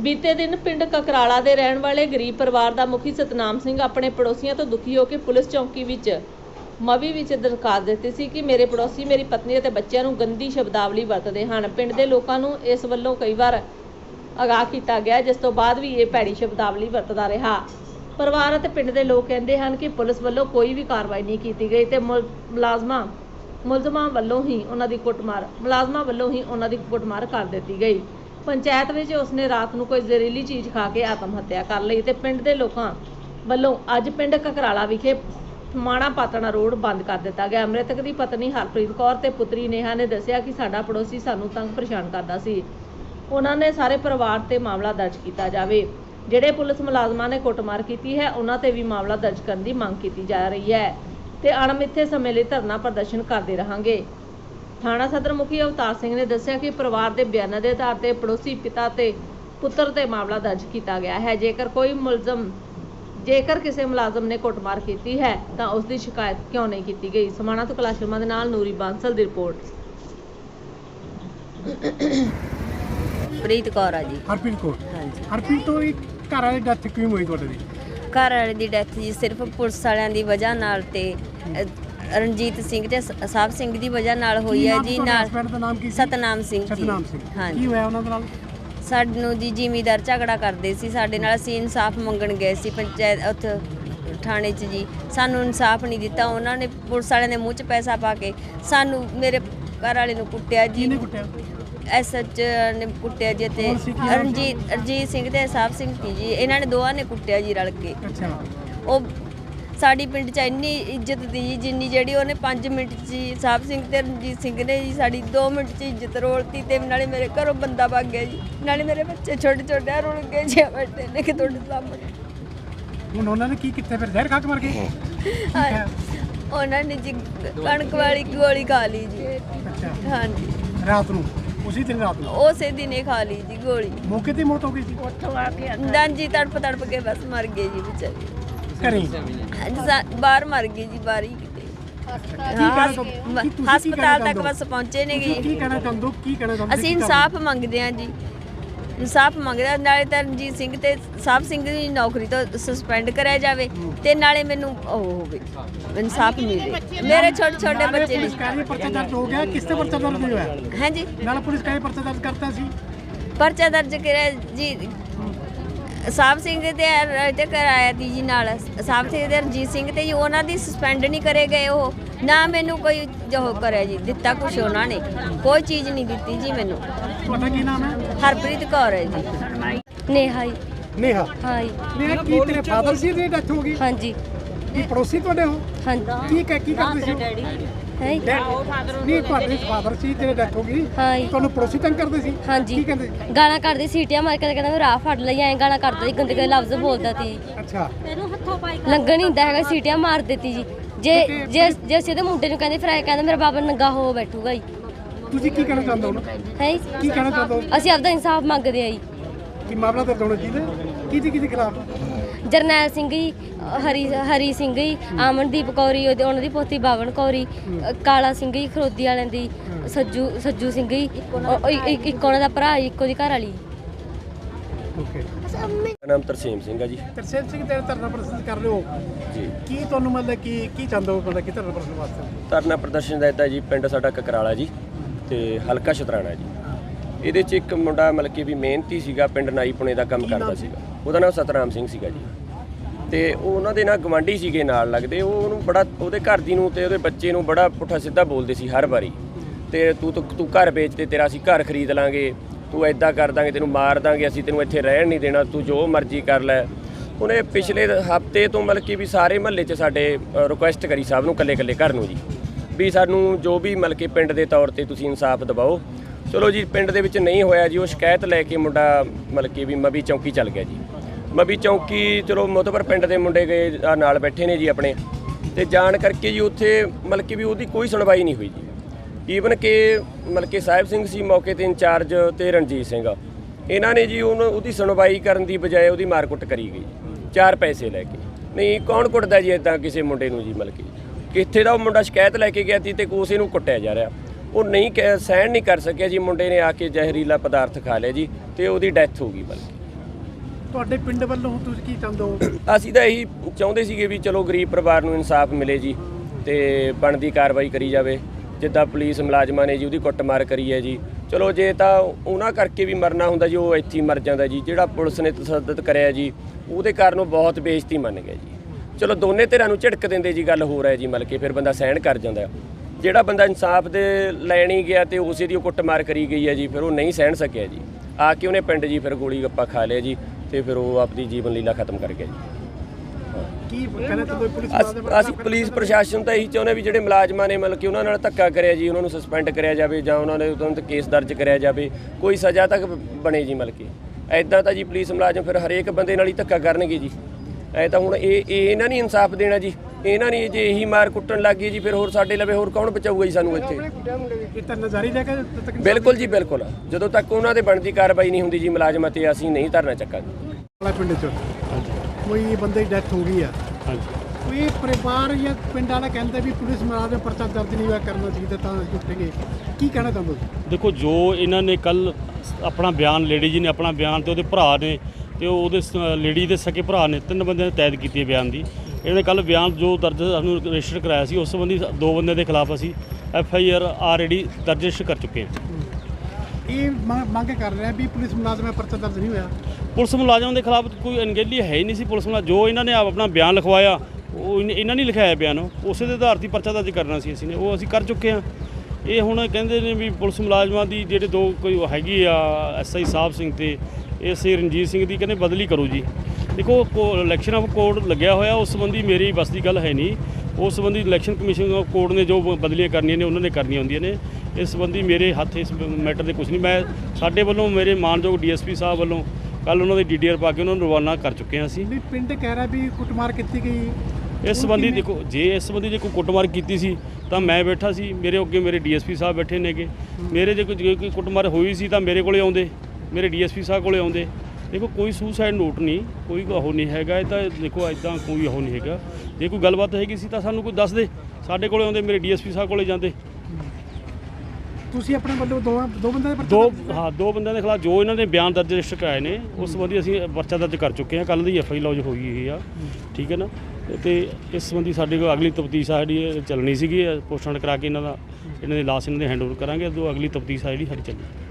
ਬੀਤੇ ਦਿਨ ਪਿੰਡ ਕਕਰਾਲਾ ਦੇ ਰਹਿਣ ਵਾਲੇ ਗਰੀਬ ਪਰਿਵਾਰ ਦਾ ਮੁਖੀ ਸਤਨਾਮ ਸਿੰਘ ਆਪਣੇ ਪੜੋਸੀਆਂ ਤੋਂ ਦੁਖੀ ਹੋ ਕੇ ਪੁਲਿਸ ਚੌਂਕੀ ਵਿੱਚ ਮਵੀ ਵਿੱਚ ਦਰਖਾਸਤ ਦਿੱਤੀ ਸੀ ਕਿ ਮੇਰੇ ਪੜੋਸੀ, ਮੇਰੀ ਪਤਨੀ ਅਤੇ ਬੱਚਿਆਂ ਨੂੰ ਗੰਦੀ ਸ਼ਬਦਾਵਲੀ ਵਰਤਦੇ ਹਨ। ਪਿੰਡ ਦੇ ਲੋਕਾਂ ਨੂੰ ਇਸ ਵੱਲੋਂ ਕਈ ਵਾਰ ਅਗਾਹ ਕੀਤਾ ਗਿਆ, ਜਿਸ ਤੋਂ ਬਾਅਦ ਵੀ ਇਹ ਭੈੜੀ ਸ਼ਬਦਾਵਲੀ ਵਰਤਦਾ ਰਿਹਾ। ਪਰਿਵਾਰ ਅਤੇ ਪਿੰਡ ਦੇ ਲੋਕ ਕਹਿੰਦੇ ਹਨ ਕਿ ਪੁਲਿਸ ਵੱਲੋਂ ਕੋਈ ਵੀ ਕਾਰਵਾਈ ਨਹੀਂ ਕੀਤੀ ਗਈ ਤੇ ਮੁਲ- ਮੁਲਾਜ਼ਮਾਂ, ਮੁਲਜ਼ਮਾਂ ਵੱਲੋਂ ਹੀ ਉਹਨਾਂ ਦੀ ਕੁੱਟਮਾਰ ਮੁਲਾਜ਼ਮਾਂ ਵੱਲੋਂ ਹੀ ਉਹਨਾਂ ਦੀ ਕੁੱਟਮਾਰ ਕਰ ਦਿੱਤੀ ਗਈ। ਪੰਚਾਇਤ ਵਿੱਚ ਉਸਨੇ ਰਾਤ ਨੂੰ ਕੋਈ ਜ਼ਹਿਰੀਲੀ ਚੀਜ਼ ਖਾ ਕੇ ਆਤਮ ਹੱਤਿਆ ਕਰ ਲਈ ਤੇ ਪਿੰਡ ਦੇ ਲੋਕਾਂ ਵੱਲੋਂ ਅੱਜ ਪਿੰਡ ਕਕਰਾਲਾ ਵਿਖੇ ਮਾਣਾ ਪਾਤਣਾ ਰੋਡ ਬੰਦ ਕਰ ਦਿੱਤਾ ਗਿਆ। ਮ੍ਰਿਤਕ ਦੀ ਪਤਨੀ ਹਰਪ੍ਰੀਤ ਕੌਰ ਤੇ ਪੁੱਤਰੀ ਨੇਹਾ ਨੇ ਦੱਸਿਆ ਕਿ ਸਾਡਾ ਪੜੋਸੀ ਸਾਨੂੰ ਤੰਗ ਪਰੇਸ਼ਾਨ ਕਰਦਾ ਸੀ। ਉਹਨਾਂ ਨੇ ਸਾਰੇ ਪਰਿਵਾਰ ਤੇ ਮਾਮਲਾ ਦਰਜ ਕੀਤਾ ਜਾਵੇ। ਜਿਹੜੇ ਪੁਲਿਸ ਮੁਲਾਜ਼ਮਾਂ ਨੇ ਕੁੱਟਮਾਰ ਕੀਤੀ ਹੈ, ਉਹਨਾਂ ਤੇ ਵੀ ਮਾਮਲਾ ਦਰਜ ਕਰਨ ਦੀ ਮੰਗ ਕੀਤੀ ਜਾ ਰਹੀ ਹੈ ਤੇ ਅਣਮਿੱਥੇ ਸਮੇਂ ਲਈ ਧਰਨਾ ਪ੍ਰਦਰਸ਼ਨ ਕਰਦੇ ਰਹਾਂਗੇ। ਥਾਣਾ ਸਦਰ ਮੁਖੀ ਅਵਤਾਰ ਸਿੰਘ ਨੇ ਦੱਸਿਆ ਕਿ ਪਰਿਵਾਰ ਦੇ ਬਿਆਨਾਂ ਦੇ ਆਧਾਰ ਤੇ ਪੜੋਸੀ ਪਿਤਾ ਤੇ ਪੁੱਤਰ ਤੇ ਮਾਮਲਾ ਦਰਜ ਕੀਤਾ ਗਿਆ ਹੈ। ਜੇਕਰ ਕੋਈ ਮੁਲਜ਼ਮ ਜੇਕਰ ਕਿਸੇ ਮੁਲਾਜ਼ਮ ਨੇ ਕੁੱਟਮਾਰ ਕੀਤੀ ਹੈ ਤਾਂ ਉਸ ਦੀ ਸ਼ਿਕਾਇਤ ਕਿਉਂ ਨਹੀਂ ਕੀਤੀ ਗਈ? ਸਮਾਣਾ ਤੋਂ ਕੈਲਾਸ਼ ਸ਼ਰਮਾ ਦੇ ਨਾਲ ਨੂਰੀ ਬਾਂਸਲ ਦੀ ਰਿਪੋਰਟ। ਪ੍ਰੀਤ ਕੌਰ ਆ ਜੀ। ਹਰਪ੍ਰੀਤ ਕੌਰ। ਹਾਂਜੀ। ਹਰਪ੍ਰੀਤ ਤੋਂ ਇੱਕ ਘਰ ਵਾਲੇ ਡੈਥ ਕਿਉਂ ਹੋਈ ਤੁਹਾਡੇ ਦੀ ਘਰ ਵਾਲੇ ਦੀ ਡੈਥ ਜੀ ਸਿਰਫ ਪੁਲਿਸ ਵਾਲਿਆਂ ਦੀ ਵਜ੍ਹਾ ਨਾਲ ਤੇ ਰਣਜੀਤ ਸਿੰਘ ਤੇ ਸ- ਸਾਹਿਬ ਸਿੰਘ ਦੀ ਵਜ੍ਹਾ ਨਾਲ ਹੋਈ ਹੈ ਜੀ ਨਾਲ ਹਸਬੰਡ ਦਾ ਨਾਮ ਕੀ ਸੀ? ਸਤਨਾਮ ਸਿੰਘ ਜੀ। ਸਤਨਾਮ ਸਿੰਘ। ਕੀ ਹਾਂਜੀ ਹੋਇਆ ਉਹਨਾਂ ਦੇ ਨਾਲ? ਸਾਨੂੰ ਜੀ ਜ਼ਿਮੀਦਾਰ ਝਗੜਾ ਕਰਦੇ ਸੀ ਸਾਡੇ ਨਾਲ ਅਸੀਂ ਇਨਸਾਫ ਮੰਗਣ ਗਏ ਸੀ ਪੰਚਾਇਤ ਉੱਥੇ ਥਾਣੇ 'ਚ ਜੀ। ਸਾਨੂੰ ਇਨਸਾਫ ਨਹੀਂ ਦਿੱਤਾ ਉਹਨਾਂ ਨੇ ਪੁਲਿਸ ਵਾਲਿਆਂ ਦੇ ਮੂੰਹ 'ਚ ਪੈਸਾ ਪਾ ਕੇ ਸਾਨੂੰ ਮੇਰੇ ਘਰ ਵਾਲੇ ਨੂੰ ਕੁੱਟਿਆ ਜੀ। ਕਿਹਨੇ ਕੁੱਟਿਆ? ਐਸਐਚ ਨੇ ਕੁੱਟਿਆ ਜੀ ਤੇ ਕੌਣ ਸੀ? ਕੀ ਨਾਮ ਸੀ? ਰਣਜੀਤ ਰਣਜੀਤ ਸਿੰਘ ਤੇ ਸਾਹਿਬ ਸਿੰਘ ਸੀ ਜੀ। ਇਹਨਾਂ ਨੇ ਦੋਵਾਂ ਨੇ ਕੁੱਟਿਆ ਜੀ ਰਲ ਕੇ। ਅੱਛਾ। ਉਹ ਸਾਡੀ ਪਿੰਡ 'ਚ ਇੰਨੀ ਇੱਜ਼ਤ ਦੀ ਜਿੰਨੀ ਜਿਹੜੀ ਉਹਨੇ 5 ਮਿੰਟ 'ਚ ਹੀ ਸਾਹਿਬ ਸਿੰਘ ਤੇ ਰਣਜੀਤ ਸਿੰਘ ਨੇ ਜੀ ਸਾਡੀ 2 ਮਿੰਟ 'ਚ ਇੱਜ਼ਤ ਰੋਲਤੀ ਤੇ ਨਾਲੇ ਮੇਰੇ ਘਰੋਂ ਬੰਦਾ ਵਗ ਗਿਆ ਜੀ। ਨਾਲੇ ਮੇਰੇ ਬੱਚੇ ਛੋਟੇ ਛੋਟੇ ਆ, ਰੁਲ ਗਏ ਜੀ ਬੈਠੇ ਨੇ ਕਿ ਤੁਹਾਡੇ ਸਾਹਮਣੇ। ਹੁਣ ਉਹਨਾਂ ਨੇ ਕੀ ਕੀਤਾ ਫਿਰ? ਜ਼ਹਿਰ ਖਾ ਕੇ ਮਰ ਗਏ? ਹਾਂ, ਉਹਨਾਂ ਨੇ ਜੀ ਕਣਕ ਵਾਲੀ ਗੋਲੀ ਖਾ ਲਈ ਜੀ। ਅੱਛਾ। ਹਾਂਜੀ। ਰਾਤ ਨੂੰ? ਉਸੇ ਦਿਨ ਰਾਤ ਨੂੰ? ਉਸੇ ਦਿਨੇ ਖਾ ਲਈ ਜੀ ਗੋਲੀ। ਮੌਕੇ ਤੇ ਹੀ ਮੌਤ ਹੋ ਗਈ ਸੀ? ਦਾਂਜੀ ਤੜਪ ਤੜਪ ਕੇ ਬਸ ਮਰ ਗਏ ਜੀ ਵਿਚਾਰੇ। ਘਰੇ? ਸਾ- ਬਾਹਰ ਮਰ ਗਏ ਜੀ ਬਾਹਰ ਹੀ ਕਿਤੇ। ਹਾਂ, ਕੀ ਹਸਪਤਾਲ ਤੱਕ ਚਾਹੁੰਦੇ ਹੋ? ਬਸ ਪਹੁੰਚੇ ਨੇ ਤੁਸੀਂ ਕੀ ਕਹਿਣਾ ਚਾਹੁੰਦੇ ਹੋ? ਕੀ ਕਹਿਣਾ ਚਾਹੁੰਦੇ ਅਸੀਂ ਕੀ ਇਨਸਾਫ ਮੰਗਦੇ ਹਾਂ ਜੀ। ਇਨਸਾਫ ਮੰਗਦੇ ਹਾਂ ਨਾਲੇ ਤਾਂ ਰਣਜੀਤ ਸਿੰਘ ਤੇ ਸਾਹਿਬ ਸਿੰਘ ਦੀ ਨੌਕਰੀ ਤੋਂ ਸਸਪੈਂਡ ਕਰਿਆ ਜਾਵੇ ਤੇ ਨਾਲੇ ਮੈਨੂੰ ਉਹ ਹੋਵੇ ਇਨਸਾਫ ਮਿਲੇ। ਮੇਰੇ ਛੋਟੇ ਛੋਟੇ ਨਾਲੇ ਬੱਚੇ ਪੁਲਿਸ ਨੇ ਕਾਰੀ ਪਰਚਾ ਦਰਜ ਹੋ ਗਿਆ। ਕਿਸ ਤੇ ਪਰਚਾ ਦਰਜ ਨਹੀਂ ਹੋਇਆ? ਹਾਂਜੀ। ਨਾਲ ਪੁਲਿਸ ਕਾਰੀ ਪਰਚਾ ਦਰਜ ਕਰਤਾ ਸੀ। ਪਰਚਾ ਦਰਜ ਕਰਿਆ ਜੀ ਸਾਹਿਬ ਸਿੰਘ ਤੇ ਤੇ ਕਰਾਇਆ ਤੀ ਜੀ ਨਾਲ। ਸਾਹਿਬ ਸਿੰਘ ਤੇ ਰਣਜੀਤ ਸਿੰਘ ਤੇ ਜੀ ਉਹਨਾਂ ਦੀ ਸਸਪੈਂਡ ਨਹੀਂ ਕਰੇ ਗਏ ਉਹ। ਨਾ ਮੈਨੂੰ ਕੋਈ ਜੋ ਕਰਿਆ ਜੀ ਦਿੱਤਾ ਕੁਛ ਉਹਨਾਂ ਨੇ। ਕੋਈ ਚੀਜ਼ ਨਹੀਂ ਦਿੱਤੀ ਜੀ ਮੈਨੂੰ। ਤੁਹਾਡਾ ਕੀ ਨਾਮ ਹੈ? ਹਰਪ੍ਰੀਤ ਕੌਰ ਹੈ ਜੀ। ਨੇਹਾ ਜੀ। ਨੇਹਾ? ਹਾਂ ਜੀ। ਨੇਹਾ ਕੀ ਤੇਰੇ ਫਾਦਰ ਸੀ ਦੀ ਡੈਥ ਹੋ ਗਈ? ਹਾਂਜੀ। ਕੀ ਪੜੋਸੀ ਤੁਹਾਡੇ ਹੋ? ਹਾਂਜੀ। ਕੀ ਕੀ ਕਰਦੇ ਸੀ? ਹੈ ਜੀ। ਨਹੀਂ ਤੁਹਾਡੇ ਫਾਦਰ ਸੀ ਤੇਰੇ ਡੈਥ ਹੋ ਗਈ। ਹਾਂ ਜੀ। ਤੁਹਾਨੂੰ ਪੜੋਸੀ ਤੰਗ ਕਰਦੇ ਸੀ? ਹਾਂਜੀ। ਕੀ ਕਹਿੰਦੇ ਸੀ? ਗਾਲਾਂ ਕੱਢਦੇ ਸੀਟੀਆਂ ਮਾਰ ਕੇ ਕਹਿੰਦਾ ਮੈਂ ਰਾਹ ਫੜ ਲਈ ਐਂ ਗਾਲਾਂ ਕੱਢਦਾ ਸੀ ਗੰਦੇ ਗੰਦੇ ਲਫ਼ਜ਼ ਬੋਲਦਾ ਸੀ। ਅੱਛਾ। ਲੰਗਣ ਨਹੀਂ ਹੁੰਦਾ ਹੈਗਾ ਸੀਟੀਆਂ ਮਾਰ ਦਿੱਤੀ ਜੀ। ਜੇ ਜੇ ਜੇ ਅਸੀਂ ਮੁੰਡੇ ਨੂੰ ਕਹਿੰਦੇ ਫਿਰ ਐਂ ਕਹਿੰਦਾ ਮੇਰਾ ਬਾਬਾ ਨੰਗਾ ਹੋ ਬੈਠੂਗਾ ਜੀ। ਤੁਸੀਂ ਕੀ ਕਹਿਣਾ ਚਾਹੁੰਦੇ ਹੋ ਨਾ? ਹੈ ਕੀ ਕਹਿਣਾ ਚਾਹੁੰਦੇ ਹੋ? ਅਸੀਂ ਆਪਦਾ ਇਨਸਾਫ ਮੰਗਦੇ ਆ ਜੀ। ਕਿ ਮਾਮਲਾ ਦਰਜ ਹੋਣਾ ਚਾਹੀਦਾ? ਕਿਹਦੇ ਕਿਹਦੇ ਖਿਲਾਫ? ਜਰਨੈਲ ਸਿੰਘ ਜੀ ਹਰੀ ਹਰੀ ਸਿੰਘ ਜੀ ਆਮਨਦੀਪ ਕੌਰੀ ਉਹਦੇ ਉਹਨਾਂ ਦੀ ਪੋਤੀ ਬਾਵਨ ਕੌਰੀ ਅ, ਕਾਲਾ ਸਿੰਘ ਜੀ ਖਰੋਦੀ ਵਾਲਿਆਂ ਦੀ ਸੱਜੂ ਸੱਜੂ ਸਿੰਘ ਜੀ ਉਹ- ਉਹ ਇੱਕ ਇੱਕ ਉਹਨਾਂ ਦਾ ਭਰਾ ਜੀ, ਇੱਕੋ ਦੀ ਘਰ ਵਾਲੀ। ਓਕੇ। ਮੇਰਾ ਨਾਮ ਤਰਸੇਮ ਸਿੰਘ ਆ ਜੀ। ਤਰਸੇਮ ਸਿੰਘ ਤੇਰੇ ਧਰਨਾ ਪ੍ਰਦਰਸ਼ਨ ਕਰ ਰਹੇ ਹੋ ਜੀ। ਕੀ ਤੁਹਾਨੂੰ ਮਤਲਬ ਕੀ ਕੀ ਚਾਹੁੰਦੇ ਹੋ ਮਤਲਬ ਕਿ ਧਰਨਾ ਪ੍ਰਦਰਸ਼ਨ ਵਾਸਤੇ? ਧਰਨਾ ਪ੍ਰਦਰਸ਼ਨ ਦਾ ਇੱਦਾਂ ਜੀ ਪਿੰਡ ਸਾਡਾ ਕਕਰਾਲਾ ਜੀ ਤੇ ਹਲਕਾ ਸ਼ਤਰਾਣਾ ਜੀ। ਇਹਦੇ 'ਚ ਇੱਕ ਮੁੰਡਾ ਮਤਲਬ ਕਿ ਵੀ ਮਿਹਨਤੀ ਸੀਗਾ ਪਿੰਡ ਨਾਈਪੁਣੇ ਦਾ ਕੰਮ ਕਰਦਾ ਸੀਗਾ। ਉਹਦਾ ਨਾਮ ਸਤਨਾਮ ਸਿੰਘ ਸੀਗਾ ਜੀ। ਤੇ ਉਹ ਉਹਨਾਂ ਦੇ ਨਾਲ ਗਵਾਂਢੀ ਸੀਗੇ ਨਾਲ ਲੱਗਦੇ। ਉਹ ਉਹਨੂੰ ਬੜਾ, ਉਹਦੇ ਘਰ ਦੀ ਨੂੰ ਤੇ ਉਹਦੇ ਬੱਚੇ ਨੂੰ ਬੜਾ ਪੁੱਠਾ ਸਿੱਧਾ ਬੋਲਦੇ ਸੀ ਹਰ ਵਾਰੀ। ਤੇ ਤੂੰ ਤੂੰ ਤੂੰ ਘਰ ਵੇਚ ਤੇ ਤੇਰਾ ਅਸੀਂ ਘਰ ਖਰੀਦ ਲਾਂਗੇ। ਤੂੰ ਐਦਾਂ ਕਰ ਦਾਂਗੇ, ਤੈਨੂੰ ਮਾਰ ਦਾਂਗੇ, ਅਸੀਂ ਤੈਨੂੰ ਇੱਥੇ ਰਹਿਣ ਨਹੀਂ ਦੇਣਾ, ਤੂੰ ਜੋ ਮਰਜ਼ੀ ਕਰ ਲੈ। ਉਹਨੇ ਪਿਛਲੇ ਹਫ਼ਤੇ ਤੋਂ ਮਤਲਬ ਕਿ ਵੀ ਸਾਰੇ ਮਹੱਲੇ 'ਚ ਸਾਡੇ ਰਿਕੁਐਸਟ ਕਰੀ ਸਾਹਿਬ ਨੂੰ ਕੱਲੇ ਕੱਲੇ ਘਰ ਨੂੰ ਜੀ। ਵੀ ਸਾਨੂੰ ਜੋ ਵੀ ਮਤਲਬ ਕਿ ਪਿੰਡ ਦੇ ਤੌਰ ਤੇ ਤੁਸੀਂ ਇਨਸਾਫ ਦਿਵਾਓ। ਚਲੋ ਜੀ, ਪਿੰਡ ਦੇ ਵਿੱਚ ਨਹੀਂ ਹੋਇਆ ਜੀ, ਉਹ ਸ਼ਿਕਾਇਤ ਲੈ ਕੇ ਮੁੰਡਾ ਮਤਲਬ ਕਿ ਵੀ ਮਵੀ ਚੌਂਕੀ ਚੱਲ ਗਿਆ ਜੀ। ਮਵੀ ਚੌਂਕੀ, ਚਲੋ ਮੋਤਬਰ ਪਿੰਡ ਦੇ ਮੁੰਡੇ ਗਏ ਆਹ ਨਾਲ ਬੈਠੇ ਨੇ ਜੀ ਆਪਣੇ। ਤੇ ਜਾਣ ਕਰਕੇ ਜੀ ਉੱਥੇ ਮਤਲਬ ਕਿ ਵੀ ਉਹਦੀ ਕੋਈ ਸੁਣਵਾਈ ਨਹੀਂ ਹੋਈ ਜੀ। ਈਵਨ ਕਿ ਮਤਲਬ ਕਿ ਸਾਹਿਬ ਸਿੰਘ ਸੀ ਮੌਕੇ ਤੇ ਇੰਚਾਰਜ ਤੇ ਰਣਜੀਤ ਸਿੰਘ। ਇਹਨਾਂ ਨੇ ਜੀ ਉਹਨੂੰ ਉਹਦੀ ਸੁਣਵਾਈ ਕਰਨ ਦੀ ਬਜਾਏ ਉਹਦੀ ਮਾਰਕੁੱਟ ਕਰੀ ਗਈ। ਚਾਰ ਪੈਸੇ ਲੈ ਕੇ। ਨਹੀਂ, ਕੌਣ ਕੁੱਟਦਾ ਜੀ ਇਦਾਂ ਕਿਸੇ ਮੁੰਡੇ ਨੂੰ ਜੀ ਮਤਲਬ ਕਿ? ਕਿੱਥੇ ਦਾ ਉਹ ਮੁੰਡਾ ਸ਼ਿਕਾਇਤ ਲੈ ਕੇ ਗਿਆ ਸੀ ਤੇ ਉਸੇ ਨੂੰ ਕੁੱਟਿਆ ਜਾ ਰਿਹਾ। ਉਹ ਨਹੀਂ ਕਹਿ- ਸਹਿਣ ਨਹੀਂ ਕਰ ਸਕਿਆ ਜੀ। ਮੁੰਡੇ ਨੇ ਆ ਕੇ ਜ਼ਹਿਰੀਲਾ ਪਦਾਰਥ ਖਾ ਲਿਆ ਜੀ ਤੇ ਉਹਦੀ ਡੈਥ ਹੋ ਗਈ ਬਲਕਿ ਤੁਹਾਡੇ ਪਿੰਡ ਵੱਲੋਂ ਤੁਸੀਂ ਕੀ ਚਾਹੁੰਦੇ ਹੋ? ਅਸੀਂ ਤਾਂ ਇਹੀ ਚਾਹੁੰਦੇ ਸੀਗੇ ਵੀ ਚਲੋ ਗਰੀਬ ਪਰਿਵਾਰ ਨੂੰ ਇਨਸਾਫ ਮਿਲੇ ਜੀ ਤੇ ਬਣਦੀ ਕਾਰਵਾਈ ਕਰੀ ਜਾਵੇ। ਜਿੱਦਾਂ ਪੁਲਿਸ ਮੁਲਾਜ਼ਮਾਂ ਨੇ ਜੀ ਉਹਦੀ ਕੁੱਟਮਾਰ ਕਰੀ ਹੈ ਜੀ। ਚਲੋ ਜੇ ਤਾਂ ਉਹਨਾਂ ਕਰਕੇ ਵੀ ਮਰਨਾ ਹੁੰਦਾ ਜੀ, ਉਹ ਇੱਥੇ ਹੀ ਮਰ ਜਾਂਦਾ ਜੀ। ਜਿਹੜਾ ਪੁਲਿਸ ਨੇ ਤਸੱਦਦ ਕਰਿਆ ਜੀ, ਉਹਦੇ ਕਾਰਨ ਉਹ ਬਹੁਤ ਬੇਇੱਜ਼ਤੀ ਮੰਨ ਗਿਆ ਜੀ। ਚਲੋ ਦੋਨੇ ਧਿਰਾਂ ਨੂੰ ਝਿੜਕ ਦਿੰਦੇ ਜੀ ਗੱਲ ਹੋ ਹੈ ਜੀ, ਮਤਲਬ ਕਿ ਫਿਰ ਬੰਦਾ ਸਹਿਣ ਕਰ ਜਾਂਦਾ। ਜਿਹੜਾ ਬੰਦਾ ਇਨਸਾਫ ਦੇ ਲੈਣੀ ਗਿਆ ਤੇ ਉਸੇ ਦੀ ਉਹ ਕੁੱਟਮਾਰ ਕਰੀ ਗਈ ਹੈ ਜੀ, ਫਿਰ ਉਹ ਨਹੀਂ ਸਹਿਣ ਸਕਿਆ ਜੀ। ਆ ਕੇ ਉਹਨੇ ਪਿੰਡ ਜੀ ਫਿਰ ਗੋਲੀ ਗੱਪਾ ਖਾ ਲਿਆ ਜੀ। ਤੇ ਫਿਰ ਉਹ ਆਪਣੀ ਜੀਵਨ ਲੀਲਾ ਖਤਮ ਕਰ ਗਿਆ ਜੀ। ਕੀ ਕਹਿਣਾ ਚਾਹੁੰਦੇ ਹੋ ਪੁਲਿਸ ਅਸ- ਅਸੀਂ ਪੁਲਿਸ ਪ੍ਰਸ਼ਾਸਨ ਤਾਂ ਇਹੀ ਚਾਹੁੰਦੇ ਵੀ ਜਿਹੜੇ ਮੁਲਾਜ਼ਮਾਂ ਨੇ ਮਤਲਬ ਕਿ ਉਹਨਾਂ ਨਾਲ ਧੱਕਾ ਕਰਿਆ ਜੀ ਉਹਨਾਂ ਨੂੰ ਸਸਪੈਂਡ ਕਰਿਆ ਜਾਵੇ ਜਾਂ ਉਹਨਾਂ ਦੇ ਉਹਨਾਂ ਤੇ ਕੇਸ ਦਰਜ ਕਰਿਆ ਜਾਵੇ ਕੋਈ ਸਜ਼ਾ ਤੱਕ ਬਣੇ ਜੀ ਮਤਲਬ ਕਿ। ਐਦਾਂ ਤਾਂ ਜੀ ਪੁਲਿਸ ਮੁਲਾਜ਼ਮ ਫਿਰ ਹਰੇਕ ਬੰਦੇ ਨਾਲ ਹੀ ਧੱਕਾ ਕਰਨਗੇ ਜੀ। ਐ ਤਾਂ ਹੁਣ ਇਹ ਇਹ ਇਹਨਾਂ ਨੇ ਇਨਸਾਫ ਦੇਣਾ ਜੀ। ਇਹਨਾਂ ਨੇ ਜੇ ਇਹੀ ਮਾਰ ਕੁੱਟਣ ਲੱਗ ਗਈ ਜੀ ਫਿਰ ਹੋਰ ਸਾਡੇ ਲਵੇ ਹੋਰ ਕੌਣ ਬਚਾਊਗਾ ਜੀ ਸਾਨੂੰ ਇੱਥੇ? ਇਹ ਲੈ ਕੇ ਬਿਲਕੁਲ ਜੀ ਬਿਲਕੁਲ। ਜਦੋਂ ਤੱਕ ਉਹਨਾਂ ਦੇ ਬਣਦੀ ਕਾਰਵਾਈ ਨਹੀਂ ਹੁੰਦੀ ਜੀ ਮੁਲਾਜ਼ਮਾਂ ਤੇ ਅਸੀਂ ਨਹੀਂ ਧਰਨਾ ਚੱਕਾਂਗੇ। ਵਾਲਾ ਪਿੰਡ ਚ। ਕੋਈ ਬੰਦੇ ਦੀ ਡੈਥ ਹੋ ਗਈ ਆ। ਕੋਈ ਪਰਿਵਾਰ ਜਾਂ ਪਿੰਡ ਵਾਲਾ ਕਹਿੰਦੇ ਵੀ ਪੁਲਿਸ ਮੁਲਾਜ਼ਮ ਪਰਚਾ ਦਰਜ ਨਹੀਂ ਹੋਇਆ ਕਰਨਾ ਚਾਹੀਦਾ ਤਾਂ ਅਸੀਂ ਉੱਠेंगे ਕੀ ਕਹਿਣਾ ਚਾਹੁੰਦੇ ਦੇਖੋ ਜੋ ਇਹਨਾਂ ਨੇ ਕੱਲ ਆਪਣਾ ਬਿਆਨ ਲੇਡੀ ਜੀ ਨੇ ਆਪਣਾ ਬਿਆਨ ਤੇ ਉਹਦੇ ਭਰਾ ਨੇ ਤੇ ਉਹ ਉਹਦੇ ਲੇਡੀ ਦੇ ਸਕੇ ਭਰਾ ਨੇ ਤਿੰਨ ਬੰਦਿਆਂ ਨੇ ਤੈਦ ਕੀਤੀ ਹੈ ਬਿਆਨ ਦੀ। ਇਹਨੇ ਕੱਲ ਬਿਆਨ ਜੋ ਦਰਜ ਸਾਨੂੰ ਰਜਿਸਟਰ ਕਰਾਇਆ ਸੀ ਉਸ ਸੰਬੰਧੀ ਦੋ ਬੰਦਿਆਂ ਦੇ ਖਿਲਾਫ ਅਸੀਂ ਐਫ ਆਈ ਆਰ ਆਲਰੇਡੀ ਦਰਜ ਕਰ ਚੁੱਕੇ ਹਾਂ। ਇਹ ਮੰਗ ਕਰ ਰਿਹਾ ਵੀ ਪੁਲਿਸ ਮੁਲਾਜ਼ਮ ਪਰਚਾ ਦਰਜ ਨਹੀਂ ਹੋਇਆ? ਪੁਲਿਸ ਮੁਲਾਜ਼ਮਾਂ ਦੇ ਖਿਲਾਫ ਕੋਈ ਅਣਗਹਿਲੀ ਹੈ ਹੀ ਨਹੀਂ ਸੀ ਪੁਲਿਸ ਮੁਲਾਜ਼ਮ ਜੋ ਇਹਨਾਂ ਨੇ ਆਪ ਆਪਣਾ ਬਿਆਨ ਲਿਖਵਾਇਆ ਉਹ ਇਹਨਾਂ ਨੇ ਲਿਖਾਇਆ ਬਿਆਨ ਉਸੇ ਦੇ ਆਧਾਰ ਤੇ ਪਰਚਾ ਦਰਜ ਕਰਨਾ ਸੀ ਅਸੀਂ ਨੇ ਉਹ ਅਸੀਂ ਕਰ ਚੁੱਕੇ ਹਾਂ। ਇਹ ਹੁਣ ਕਹਿੰਦੇ ਨੇ ਵੀ ਪੁਲਿਸ ਮੁਲਾਜ਼ਮਾਂ ਦੀ ਜਿਹੜੇ ਦੋ ਕੋਈ ਹੈਗੀ ਆ ਐਸਆਈ ਸਾਹਿਬ ਸਿੰਘ ਤੇ ਐਸਆਈ ਰਣਜੀਤ ਸਿੰਘ ਦੀ ਕਹਿੰਦੇ ਬਦਲੀ ਕਰੋ ਜੀ। ਦੇਖੋ ਇਲੈਕਸ਼ਨ ਆਫ ਕੋਡ ਲੱਗਿਆ ਹੋਇਆ ਉਸ ਸੰਬੰਧੀ ਮੇਰੀ ਬਸ ਦੀ ਗੱਲ ਹੈ ਨਹੀਂ। ਉਸ ਸੰਬੰਧੀ ਇਲੈਕਸ਼ਨ ਕਮਿਸ਼ਨ ਆਫ ਕੋਡ ਨੇ ਜੋ ਬਦਲੀਆਂ ਕਰਨੀਆਂ ਨੇ ਉਹਨਾਂ ਨੇ ਕਰਨੀਆਂ ਹੁੰਦੀਆਂ ਨੇ। ਇਸ ਸੰਬੰਧੀ ਮੇਰੇ ਹੱਥ ਇਸ ਮੈਟਰ ਦੇ ਕੁਝ ਨਹੀਂ। ਮੈਂ ਸਾਡੇ ਵੱਲੋਂ ਮੇਰੇ ਮਾਨਯੋਗ ਡੀਐਸਪੀ ਸਾਹਿਬ ਵੱਲੋਂ ਕੱਲ ਉਹਨਾਂ ਦੇ ਡੀਡੀਆਰ ਪਾ ਕੇ ਉਹਨਾਂ ਨੂੰ ਰਵਾਨਾ ਕਰ ਚੁੱਕੇ ਹਾਂ ਅਸੀਂ। ਵੀ ਪਿੰਡ ਕਹਿ ਰਿਹਾ ਵੀ ਕੁੱਟਮਾਰ ਕੀਤੀ ਗਈ। ਇਸ ਸੰਬੰਧੀ ਦੇਖੋ ਜੇ ਇਸ ਸੰਬੰਧੀ ਜੇ ਕੋਈ ਕੁੱਟਮਾਰ ਕੀਤੀ ਸੀ ਤਾਂ ਮੈਂ ਬੈਠਾ ਸੀ। ਮੇਰੇ ਅੱਗੇ ਮੇਰੇ ਡੀਐਸਪੀ ਸਾਹਿਬ ਬੈਠੇ ਨੇਗੇ। ਮੇਰੇ ਜੇ ਕੋਈ ਕੁੱਟਮਾਰ ਹੋਈ ਸੀ ਤਾਂ ਮੇਰੇ ਕੋਲੇ ਆਉਂਦੇ। ਮੇਰੇ ਡੀਐਸਪੀ ਸਾਹਿਬ ਕੋਲੇ ਆਉਂਦੇ। ਦੇਖੋ ਕੋਈ ਸੁਸਾਈਡ ਨੋਟ ਨਹੀਂ ਕੋਈ ਉਹ ਨਹੀਂ ਹੈਗਾ ਇਹ ਤਾਂ ਦੇਖੋ ਇਦਾਂ ਕੋਈ ਉਹ ਨਹੀਂ ਹੈਗਾ। ਜੇ ਕੋਈ ਗੱਲਬਾਤ ਹੈਗੀ ਸੀ ਤਾਂ ਸਾਨੂੰ ਕੋਈ ਦੱਸ ਦੇ। ਸਾਡੇ ਕੋਲੇ ਆਉਂਦੇ ਮੇਰੇ ਡੀਐਸਪੀ ਸਾਹਿਬ ਕੋਲੇ ਜਾਂਦੇ। ਤੁਸੀਂ ਆਪਣੇ ਵੱਲੋਂ ਦੋ ਦੋ ਬੰਦੇ ਦੇ ਦੋ ਹਾਂ ਦੋ ਬੰਦਿਆਂ ਦੇ ਖਿਲਾਫ ਜੋ ਇਹਨਾਂ ਨੇ ਬਿਆਨ ਦਰਜ ਰਜਿਸਟਰ ਕਰਾਏ ਨੇ ਉਸ ਸੰਬੰਧੀ ਅਸੀਂ ਪਰਚਾ ਦਰਜ ਕਰ ਚੁੱਕੇ ਹਾਂ। ਕੱਲ ਦੀ ਐਫ ਆਈ ਲੌਜ ਹੋਈ ਹੋਈ ਆ। ਠੀਕ ਹੈ ਨਾ? ਤੇ ਇਸ ਸੰਬੰਧੀ ਸਾਡੇ ਕੋਲ ਅਗਲੀ ਤਫਤੀਸ਼ ਸਾਡੀ ਇਹ ਚੱਲਣੀ ਸੀਗੀ ਪੋਸਟਮਾਰਟਮ ਕਰਾ ਕੇ ਇਹਨਾਂ ਦਾ ਇਹਨਾਂ ਦੇ ਲਾਸ਼ ਇਹਨਾਂ ਦੇ ਹੈਂਡਓਵਰ ਕਰਾਂਗੇ। ਉਦੋਂ ਅਗਲੀ ਤਫਤੀਸ਼ ਆ ਜਿਹੜੀ ਸਾਡੀ ਚੱਲਣੀ।